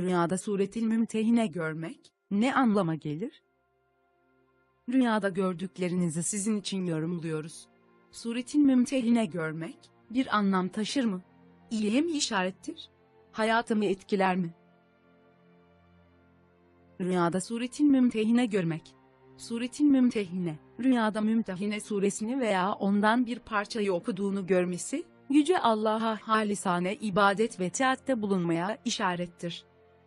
Rüyada suretil mümtehine görmek, ne anlama gelir? Rüyada gördüklerinizi sizin için yorumluyoruz. Suretil mümtehine görmek, bir anlam taşır mı? İyiye mi işarettir? Hayatımı etkiler mi? Rüyada suretil mümtehine görmek. Suretil mümtehine, rüyada mümtehine suresini veya ondan bir parçayı okuduğunu görmesi, Yüce Allah'a halisane ibadet ve taatte bulunmaya işarettir.